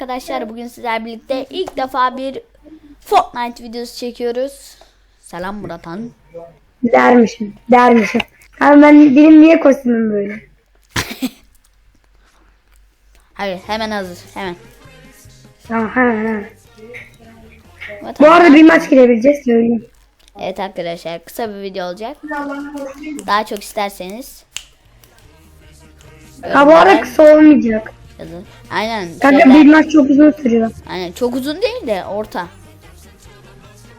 arkadaşlar. Bugün sizler birlikte ilk defa bir Fortnite videosu çekiyoruz. Selam Muratan. Dermişim. Dermişim. Abi ben benim niye kostümüm böyle? Hadi hemen hazır. Hemen. Ha, ha, ha. Vatan- Bu arada bir maç girebileceğiz söyleyeyim. Evet arkadaşlar kısa bir video olacak. Daha çok isterseniz Ha bu arada kısa olmayacak. Yazın. Aynen. Kanka şeyler- bir maç çok uzun sürüyor. Aynen çok uzun değil de orta.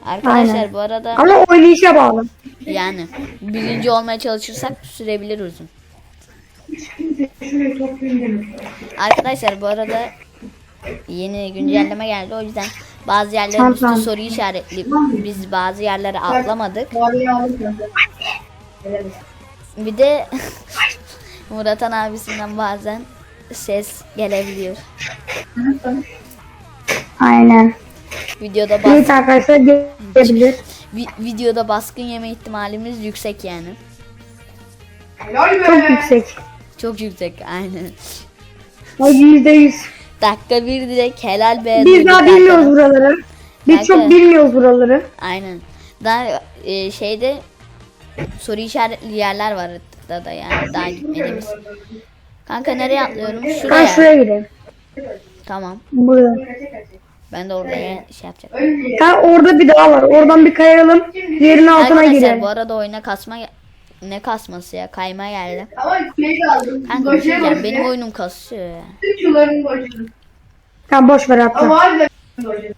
Arkadaşlar Aynen. bu arada Ama oynayışa bağlı. yani birinci olmaya çalışırsak sürebilir uzun. Arkadaşlar bu arada yeni güncelleme geldi o yüzden bazı yerlerin üstü soru işaretli. Biz bazı yerleri atlamadık. Bir de Muratan abisinden bazen ses gelebiliyor. Aynen. Videoda bas Evet arkadaşlar gelebilir. vi- videoda baskın yeme ihtimalimiz yüksek yani. Çok yüksek. Çok yüksek aynen. Ay yüzde yüz. Dakika bir direkt helal be. Biz dedik daha arkadan. bilmiyoruz buraları. Biz Kanka. çok bilmiyoruz buraları. Aynen. Daha e, şeyde soru işaretli yerler var da da yani daha gitmediğimiz. Kanka nereye atlıyorum? Ben Şuraya. şuraya gidelim. Tamam. Buraya. Ben de oraya şey yapacağım. Ha orada bir dağ var. Oradan bir kayalım. Yerin altına Arkadaşlar girelim. bu arada oyuna kasma ne kasması ya kayma geldi. Ama şey kaldım. Kanka bir şey diyeceğim, benim oyunum kasıyor ya. Tamam boş ver atla. Ama harbiden başını.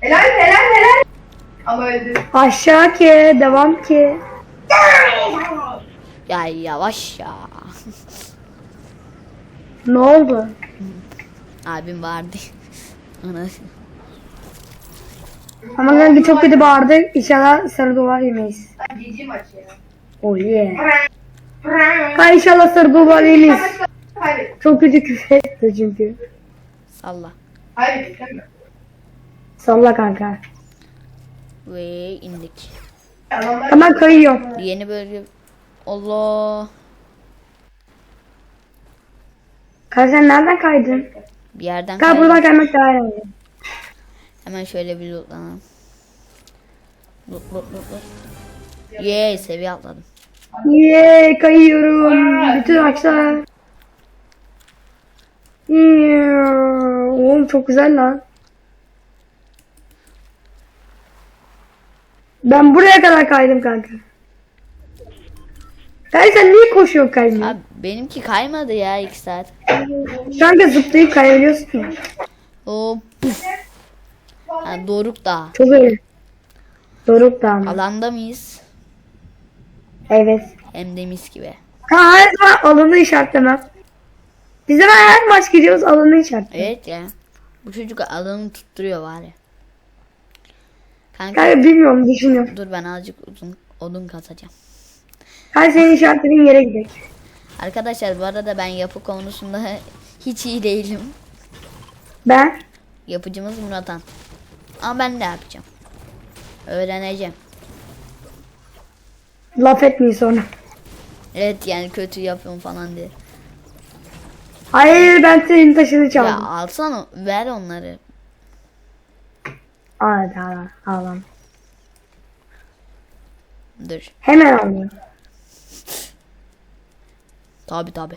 Helal helal helal. Ama öldü. Aşağı ki. Devam ki. Ya yavaş ya. Ne oldu? Abim vardı. Ana. Ama kanka çok kötü bağırdı. İnşallah sarı duvar yemeyiz. Cici maç ya. Oh yeah. Ha inşallah sarı duvar yemeyiz. Çok kötü küfür etti çünkü. Salla. Hayır. Salla kanka. Ve indik. Hemen kayıyor. Yeni bölge. Allah. Kanka sen nereden kaydın? Bir yerden Kanka kaydım. buradan kaymak daha iyi. Hemen şöyle bir lootlanalım. Loot loot loot loot. Yeee seviye atladım. Yeah kayıyorum. Bütün ağaçlar. Yeah. Oğlum çok güzel lan. Ben buraya kadar kaydım kanka. Kanka sen niye koşuyorsun kaymıyor? Abi benimki kaymadı ya 2 saat. Kanka zıplayıp kayabiliyorsun ya. O puf. Ha, Doruk da. Çok iyi. Doruk da ama. Alanda mıyız? Evet. Hem de mis gibi. Ha her zaman alanı işaretlemem. Biz hemen her maç gidiyoruz alanı işaretlemem. Evet ya. Bu çocuk alanı tutturuyor var ya. Kanka Kanka bilmiyorum düşünüyorum. dur ben azıcık uzun odun kasacağım. Her senin işaretlediğin yere gidelim. Arkadaşlar bu arada ben yapı konusunda hiç iyi değilim. Ben Yapıcımız Muratan. Ama ben de yapacağım. Öğreneceğim. laf etmeyin sonra. Evet yani kötü yapıyorum falan diye. Hayır ben senin taşını Ya çaldım. alsana ver onları. Al hadi al al. Dur. Hemen alıyorum. Tabi tabi.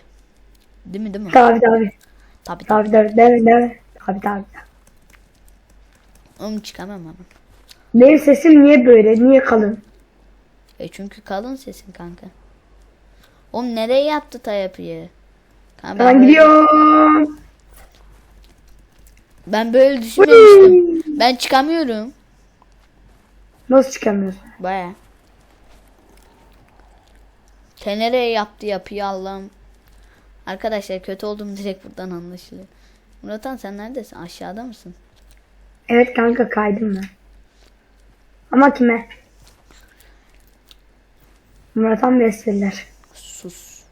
Değil mi değil mi? Tabi tabi. Tabi tabi. Tabi tabi. Deme deme. Tabi tabi. Oğlum çıkamam ama. Benim sesim niye böyle? Niye kalın? E çünkü kalın sesin kanka. Oğlum nereye yaptı ta yapıyı? Kanka, Ben böyle- gidiyorum. Ben böyle düşünmemiştim. Ben çıkamıyorum. Nasıl çıkamıyorsun? Baya. Te nereye yaptı yapıyı Allah'ım. Arkadaşlar kötü oldum direkt buradan anlaşılıyor. Muratan sen neredesin? Aşağıda mısın? Evet kanka kaydım ben. Ama kime? Murat'an besleler. Sus.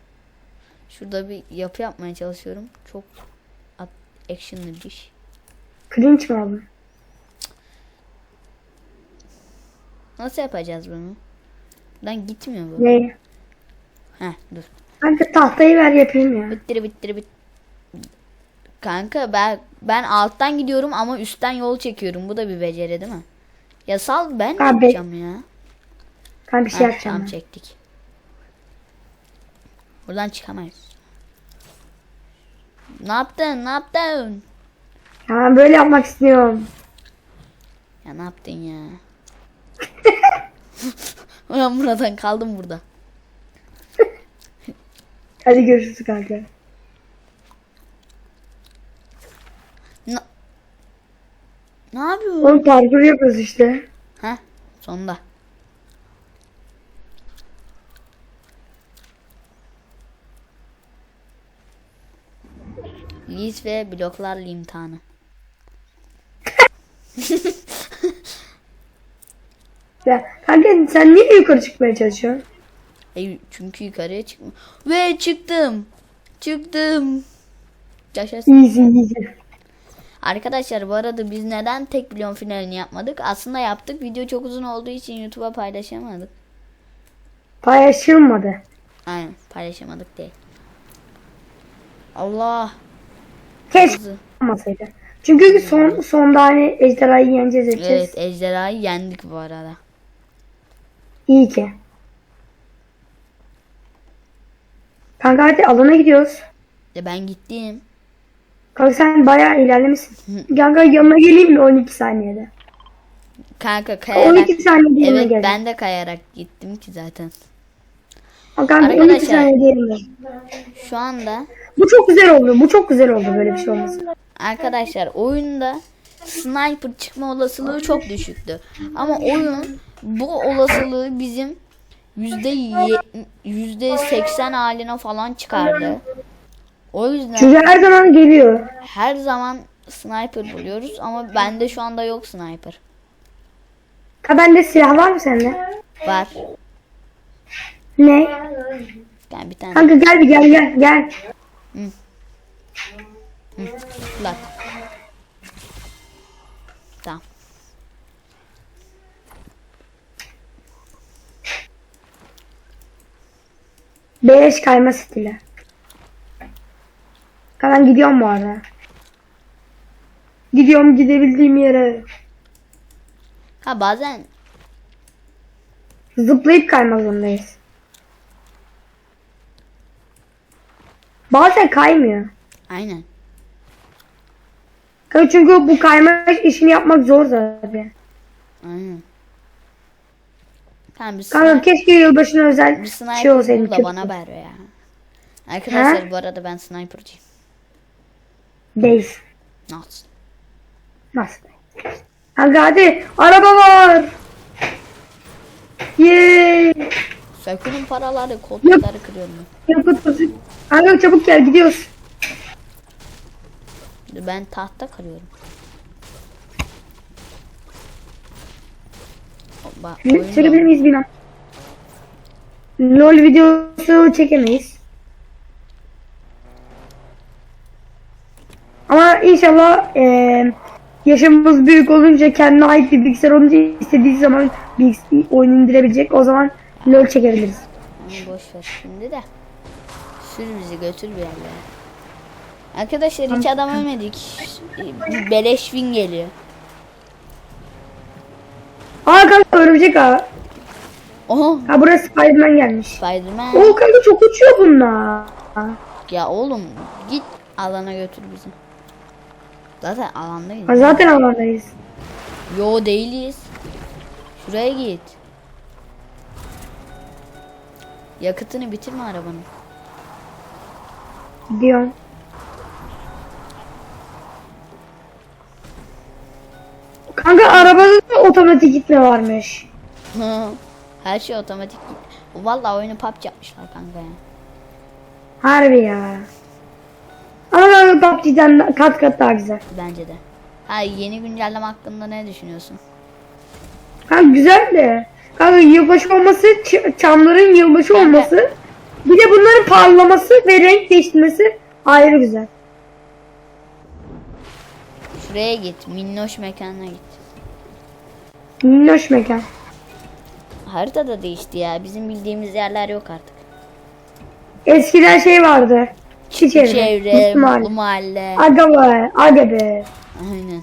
Şurada bir yapı yapmaya çalışıyorum. Çok actionlı bir iş. Cringe mi abi? Nasıl yapacağız bunu? Buradan gitmiyor bu. Ne? Heh dur. Kanka tahtayı ver yapayım ya. Bittiri bittiri bit. Kanka ben Ben alttan gidiyorum ama üstten yol çekiyorum. Bu da bir beceri değil mi? Ya sal ben ne Abi. yapacağım ya? Ben bir şey Heh, yapacağım. ben. çektik. Buradan çıkamayız. Ne yaptın? Ne yaptın? Ya ben böyle yapmak istiyorum. Ya ne yaptın ya? ben buradan kaldım burada. Hadi görüşürüz kanka. Ne, ne yapıyorsun? Oğlum parkur yapıyoruz işte. Heh, sonunda. Lis ve bloklarla imtihanı. Ya kanka sen niye yukarı çıkmaya çalışıyorsun? E, çünkü yukarıya çıkma. Ve çıktım. Çıktım. Yaşasın. Arkadaşlar bu arada biz neden tek milyon finalini yapmadık? Aslında yaptık. Video çok uzun olduğu için YouTube'a paylaşamadık. Paylaşılmadı. Aynen paylaşamadık değil. Allah. Keşke olmasaydı. Çünkü son sonda hani ejderhayı yeneceğiz. Evet ejderhayı yendik bu arada. İyi ki. Kanka hadi alana gidiyoruz. Ya ben gittim. Kanka sen bayağı ilerlemişsin. Kanka yanına geleyim mi 12 saniyede? Kanka kayarak. 12 saniyede yanına Evet gel. ben de kayarak gittim ki zaten. Kanka 12 Arkadaşlar- saniyede yanına. Şu anda Bu çok güzel oldu. Bu çok güzel oldu böyle bir şey olması. arkadaşlar oyunda sniper çıkma olasılığı çok düşüktü. Ama oyun bu olasılığı bizim yüzde yüzde seksen haline falan çıkardı. O yüzden Çünkü her zaman geliyor. her zaman sniper buluyoruz ama bende şu anda yok sniper. Ha bende silah var mı sende? Var. Ne? Yani bir tane. Kanka gel bir gel gel gel. Flat. Tamam. Beleş kayma stili. Kanka ben gidiyorum bu arada. Gidiyorum gidebildiğim yere. Ha bazen Zıplayıp kaymak zorundayız. Bazen kaymıyor. aynen. Çünkü bu kayma işini yapmak zor zaten. Aynen. Tamam bir Kanka keşke yılbaşına özel bir sniper şey olsaydı. da bana ver ya. Arkadaşlar Ha? bu arada ben sniper'cıyım. Değilsin. Nasıl? Nasıl? Kanka hadi araba var. Yeee. Sökülün paraları, koltukları kırıyorum ben. Basıp. Kanka çabuk gel gidiyoruz. Ben tahta kırıyorum. Hı, oyun bilmem. LOL videosu çekemeyiz. Ama inşallah eee yaşımız büyük olunca kendine ait bir bilgisayar olunca istediği zaman bilgisayar oyun indirebilecek. O zaman LOL çekebiliriz. Boş ver şimdi de. Sür bizi götür bir yerlere. Arkadaşlar hiç adam ölmedik. Beleş win geliyor. Aa kanka örümcek ha. Oho Ha burası Spiderman gelmiş. Spiderman. Oo kanka çok uçuyor bunlar. Ya oğlum git alana götür bizi. Zaten alandayız. Ha, zaten alandayız. Yo değiliz. Şuraya git. Yakıtını bitirme arabanın. Diyorum. Kanka arabada da otomatik gitme varmış. Her şey otomatik. Vallahi oyunu PUBG yapmışlar kanka ya. Harbi ya. Ama kanka PUBG'den kat kat daha güzel. Bence de. Ha yeni güncelleme hakkında ne düşünüyorsun? Kanka güzel de. Kanka yılbaşı olması, çamların yılbaşı olması. Bir de bunların parlaması ve renk değiştirmesi ayrı güzel. Şuraya git. Minnoş mekanına git. Minnoş mekan. Harita da değişti ya. Bizim bildiğimiz yerler yok artık. Eskiden şey vardı. Çiçi çevre. Mutlu mahalle. mahalle. Aga be. Aga be. Aynen.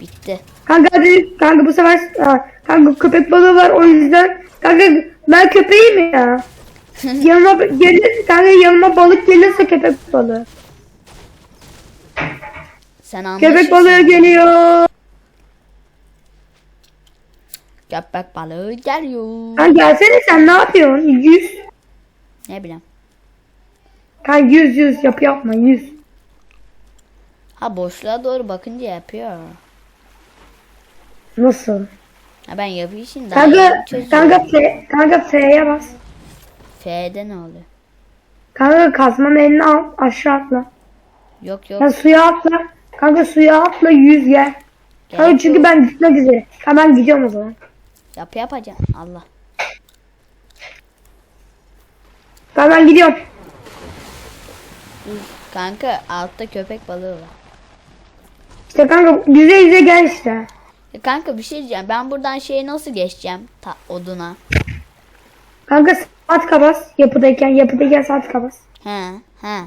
Bitti. Kanka hadi kanka bu sefer ha, kanka köpek balığı var o yüzden kanka ben köpeğim ya. yanıma gelir kanka yanıma balık gelirse köpek balığı. Sen anlaşırsın. Köpek balığı geliyor. Köpek balığı geliyor. Kanka gelsene sen ne yapıyorsun? Yüz. Ne bileyim. Kanka yüz yüz yap yapma yüz. Ha boşluğa doğru bakınca yapıyor. Nasıl? Ha ben yapayım şimdi. Kanka kanka F, kanka F'ye bas. F'de ne oluyor? Kanka kazmanın elini al aşağı atla. Yok yok. Ya suya atla. Kanka suya atla yüz gel. Kanka çünkü ben gitmek üzere. Kanka ben gidiyorum o zaman. Yap yapacağım. Allah. Kanka ben gidiyorum. Kanka altta köpek balığı var. İşte kanka yüze yüze gel işte. E kanka bir şey diyeceğim. Ben buradan şeye nasıl geçeceğim? Ta oduna. Kanka saat kabas. Yapıdayken yapıdayken saat kabas. He he.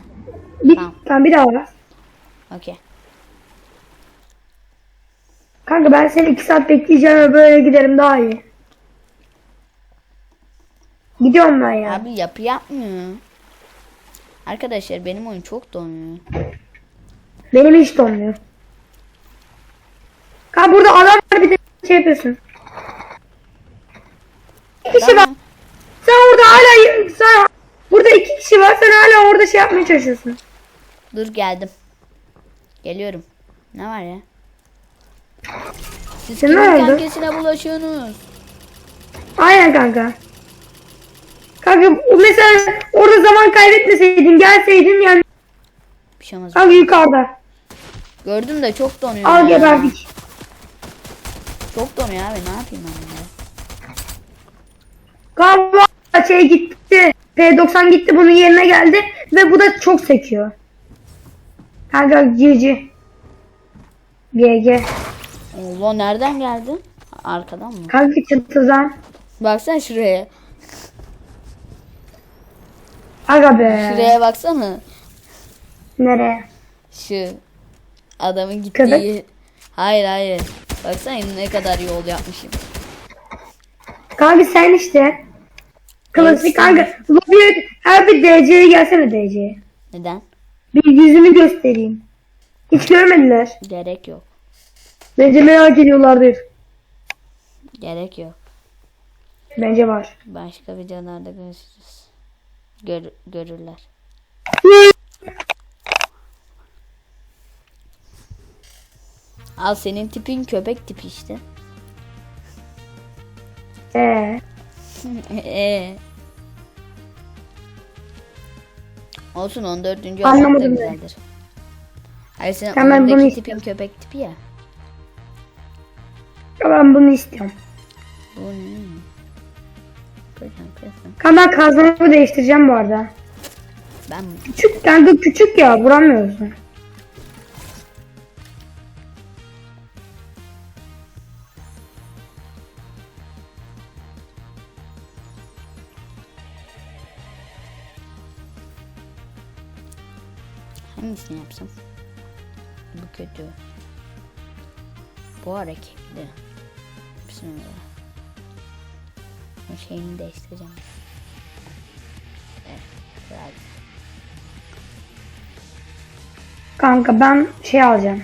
Bir, Tamam. tamam. bir daha bas. Okey. Kanka ben seni iki saat bekleyeceğim ve böyle giderim daha iyi. Gidiyorum ben ya. Abi yapı yapmıyor. Arkadaşlar benim oyun çok donuyor. Benim hiç donmuyor. Kanka burada adam var bir de şey yapıyorsun. İki kişi var. Sen orada hala sen burada iki kişi var sen hala orada şey yapmaya çalışıyorsun. Dur geldim. Geliyorum. Ne var ya? Siz Sen kimin ne oldu? kankasına bulaşıyorsunuz? Aynen kanka. Kanka mesela orada zaman kaybetmeseydin gelseydin yani Bir şey olmaz. kanka yukarıda. Gördüm de çok donuyor. Al ya. geberdik. Çok donuyor abi ne yapayım ben ya? Kanka şey gitti. P90 gitti bunun yerine geldi ve bu da çok sekiyor. Kanka GG. GG. Allah nereden geldin? Arkadan mı? Kanka çatıdan. Baksana şuraya. Aga be. Şuraya baksana. Nereye? Şu adamın gittiği. Köpek. Hayır hayır. Baksana ne kadar yol yapmışım. Kanka sen işte. Klasik kanka. Lobiye her bir DC'ye gelsene DC'ye. Neden? Bir yüzünü göstereyim. Hiç görmediler. Gerek yok. Bence merak ediyorlardır. Gerek yok. Bence var. Başka videolarda görüşürüz. Gör, görürler. Al senin tipin köpek tipi işte. Ee, Ee. Olsun 14. olmak da Anlamadım ben. güzeldir. Hayır senin Tamam, bunu tipin köpek tipi ya. Ben bunu istiyorum. Bu ne? Kızım. Kanka kazmamı değiştireceğim bu arada. Ben Küçük kanka küçük ya vuramıyorsun. hangisini yapsam? Bu kötü. Bu hareketli. Bismillah. Bu şeyini değiştireceğim. Evet. Biraz. Kanka ben şey alacağım.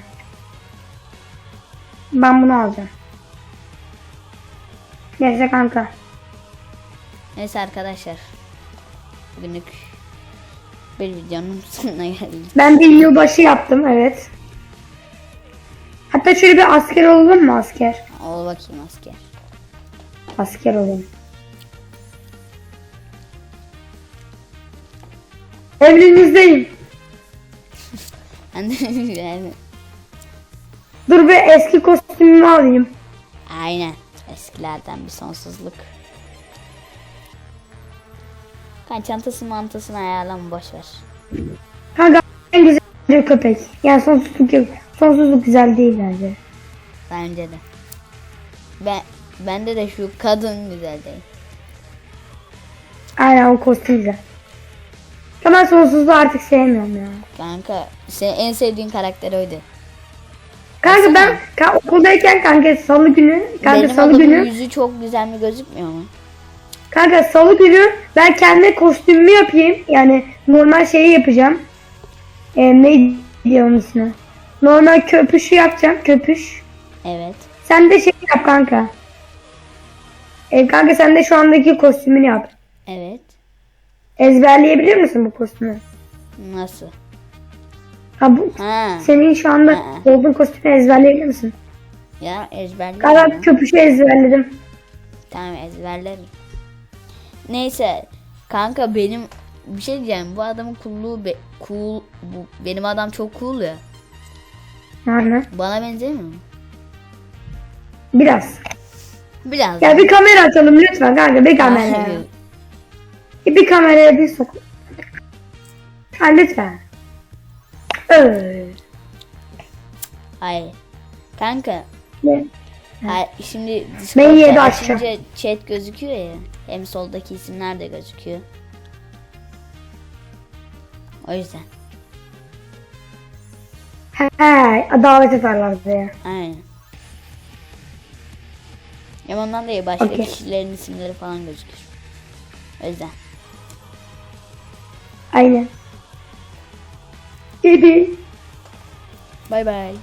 Ben bunu alacağım. Neyse kanka. Neyse arkadaşlar. Bugünlük bir videonun sonuna geldik. Ben bir yılbaşı yaptım evet. Hatta şöyle bir asker olalım mı asker? Ol bakayım asker. Asker olalım. Emrinizdeyim. Yani Dur bir eski kostümümü alayım. aynen eskilerden bir sonsuzluk. Kan çantası mantasını ayarlama boş ver. Kanka en güzel köpek. Yani sonsuzluk yok. Sonsuzluk güzel değil bence. Bence de. Ben bende de şu kadın güzel değil. Aynen o kostüm güzel. Ben sonsuzluğu artık sevmiyorum ya. Kanka senin en sevdiğin karakter oydu. Kanka ben ka- okuldayken kanka salı günü kanka Benim salı günü yüzü çok güzel mi gözükmüyor mu? kanka salı günü ben kendi kostümümü yapayım. Yani normal şeyi yapacağım. Ee, ne diyor onun ismi? Normal köpüşü yapacağım. Köpüş. Evet. Sen de şey yap kanka. Ee, kanka sen de şu andaki kostümünü yap. Evet. Ezberleyebilir misin bu kostümü? Nasıl? Ha bu Ha. senin şu anda Ha. olduğun kostümü ezberleyebilir misin? Ya ezberlerim. Kanka köpüşü ezberledim. Tamam ezberlerim. Neyse. Kanka benim bir şey diyeceğim. Bu adamın coolluğu be, cool bu benim adam çok cool ya. Yani Bana benzemiyor mu? biraz. Biraz. Ya bir kamera açalım lütfen kanka bir kamera. Hayır. Bir kameraya bir sok. Ha lütfen. Öyle. Hayır. Kanka. Ne? Hayır, şimdi yedi Discord'da açacağım. açınca chat gözüküyor ya. Hem soldaki isimler de gözüküyor. O yüzden. He, davet ederler diye. Aynen. Hem ondan da başka Okey. kişilerin isimleri falan gözüküyor. O yüzden. Aynen. İyi. Bay bay.